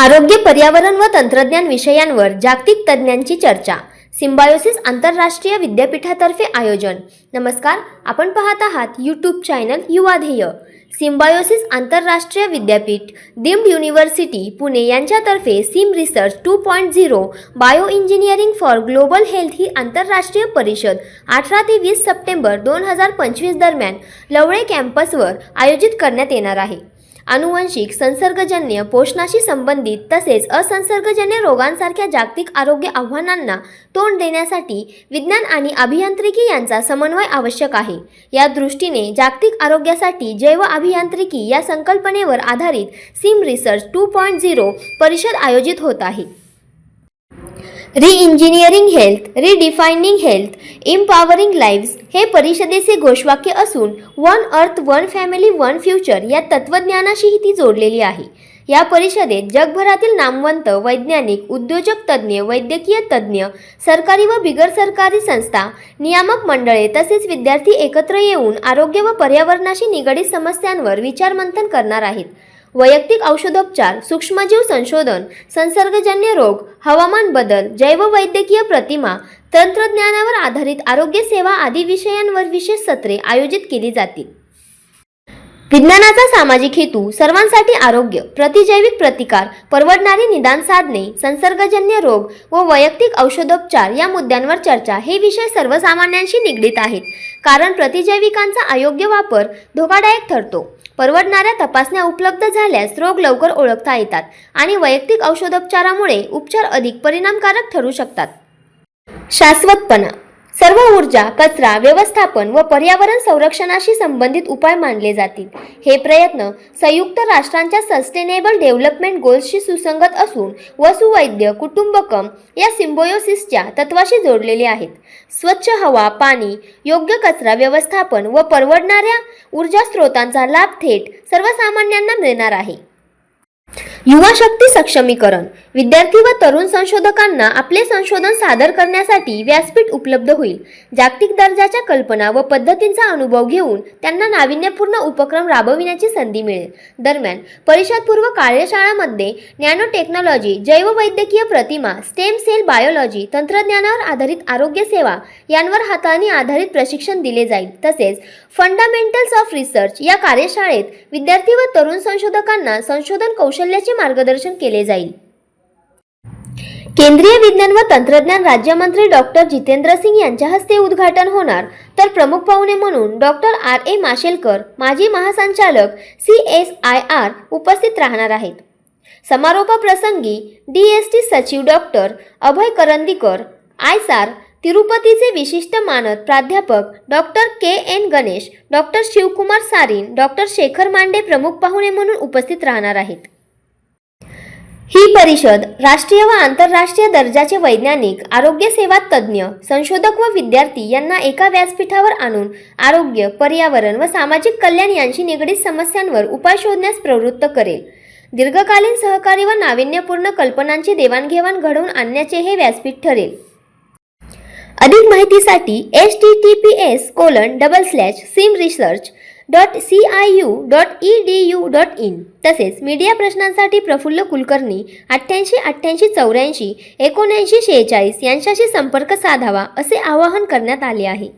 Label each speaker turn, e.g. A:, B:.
A: आरोग्य पर्यावरण व तंत्रज्ञान विषयांवर जागतिक तज्ज्ञांची चर्चा. सिम्बायोसिस आंतरराष्ट्रीय विद्यापीठातर्फे आयोजन. नमस्कार आपण पाहत आहात यूट्यूब चॅनल युवाध्येय सिम्बायोसिस आंतरराष्ट्रीय विद्यापीठ डिम्ड युनिव्हर्सिटी पुणे यांच्यातर्फे SIM research two point zero bio engineering for global health ही आंतरराष्ट्रीय परिषद अठरा ते वीस सप्टेंबर दोन हजार पंचवीस दरम्यान लवळे कॅम्पसवर आयोजित करण्यात येणार आहे. अनुवंशिक संसर्गजन्य पोषणाशी संबंधित तसेच असंसर्गजन्य रोगांसारख्या जागतिक आरोग्य आव्हानांना तोंड देण्यासाठी विज्ञान आणि अभियांत्रिकी यांचा समन्वय आवश्यक आहे. या दृष्टीने जागतिक आरोग्यासाठी जैव अभियांत्रिकी या संकल्पनेवर आधारित SIM research two point zero परिषद आयोजित होत आहे. Reengineering health redefining health empowering lives हे परिषदेचे घोषवाक्य असून one earth one family one future या तत्त्वज्ञानाशीही ती जोडलेली आहे. या परिषदेत जगभरातील नामवंत वैज्ञानिक उद्योजक तज्ज्ञ वैद्यकीय तज्ज्ञ सरकारी व बिगर सरकारी संस्था नियामक मंडळे तसेच विद्यार्थी एकत्र येऊन आरोग्य व पर्यावरणाशी निगडीत समस्यांवर विचारमंथन करणार आहेत. वैयक्तिक औषधोपचार सूक्ष्मजीव संशोधन संसर्गजन्य रोग हवामान बदल जैववैद्यकीय प्रतिमा तंत्रज्ञानावर आधारित आरोग्य सेवा आदी विषयांवर विशेष सत्रे आयोजित केली जातील. विज्ञानाचा सामाजिक हेतू सर्वांसाठी आरोग्य प्रतिजैविक प्रतिकार परवडणारी निदान साधने संसर्गजन्य रोग व वैयक्तिक औषधोपचार या मुद्द्यांवर चर्चा हे विषय सर्वसामान्यांशी निगडीत आहेत. कारण प्रतिजैविकांचा अयोग्य वापर धोकादायक ठरतो. परवडणाऱ्या तपासण्या उपलब्ध झाल्यास रोग लवकर ओळखता येतात आणि वैयक्तिक औषधोपचारामुळे उपचार अधिक परिणामकारक ठरू शकतात. शाश्वतपणा सर्व ऊर्जा कचरा व्यवस्थापन व पर्यावरण संरक्षणाशी संबंधित उपाय मानले जातील. हे प्रयत्न संयुक्त राष्ट्रांच्या सस्टेनेबल डेव्हलपमेंट गोल्सशी सुसंगत असून वसुवैद्य कुटुंबकम या सिम्बोयोसिसच्या तत्वाशी जोडलेले आहेत. स्वच्छ हवा पाणी योग्य कचरा व्यवस्थापन व परवडणाऱ्या ऊर्जा स्रोतांचा लाभ थेट सर्वसामान्यांना मिळणार आहे. युवा शक्ती सक्षमीकरण. विद्यार्थी व तरुण संशोधकांना आपले संशोधन सादर करण्यासाठी व्यासपीठ उपलब्ध होईल. जागतिक दर्जाच्या कल्पना व पद्धतींचा अनुभव घेऊन त्यांना नाविन्यपूर्ण उपक्रम राबविण्याची संधी मिळेल. दरम्यान परिषदपूर्व कार्यशाळामध्ये नॅनो टेक्नॉलॉजी जैववैद्यकीय प्रतिमा स्टेम सेल बायोलॉजी तंत्रज्ञानावर आधारित आरोग्य सेवा यांवर हाताळणी आधारित प्रशिक्षण दिले जाईल. तसेच फंडामेंटल्स ऑफ रिसर्च या कार्यशाळेत विद्यार्थी व तरुण संशोधकांना संशोधन कौशल्याचे मार्गदर्शन केले जाईल. केंद्रीय विज्ञान व तंत्रज्ञान राज्यमंत्री डॉक्टर जितेंद्र सिंग यांच्या हस्ते उद्घाटन होणार. तर प्रमुख पाहुणे म्हणून डॉक्टर आर. ए. माशेलकर माजी महासंचालक सी एस आय आर उपस्थित राहणार आहेत. समारोपाप्रसंगी डी एस टी सचिव डॉक्टर अभय करंदीकर आयसार तिरुपतीचे विशिष्ट मानद प्राध्यापक doctor K N Ganesh doctor Shivkumar Sarin doctor Shekhar Mande प्रमुख पाहुणे म्हणून उपस्थित राहणार आहेत. ही परिषद राष्ट्रीय व आंतरराष्ट्रीय दर्जाचे वैज्ञानिक आरोग्य सेवा तज्ज्ञ संशोधक व विद्यार्थी यांना एका व्यासपीठावर आणून आरोग्य पर्यावरण व सामाजिक कल्याण यांशी निगडीत समस्यांवर उपाय शोधण्यास प्रवृत्त करेल. दीर्घकालीन सहकारी व नाविन्यपूर्ण कल्पनांची देवाणघेवाण घडवून आणण्याचे हे व्यासपीठ ठरेल. अधिक माहितीसाठी H T T P S colon double slash SIM research dot C I U dot E D U dot in. तसेच मीडिया प्रश्नांसाठी प्रफुल्ल कुलकर्णी अठ्ठ्याऐंशी अठ्ठ्याऐंशी चौऱ्याऐंशी एकोणऐंशी शेहेचाळीस यांच्याशी संपर्क साधावा असे आवाहन करण्यात आले आहे.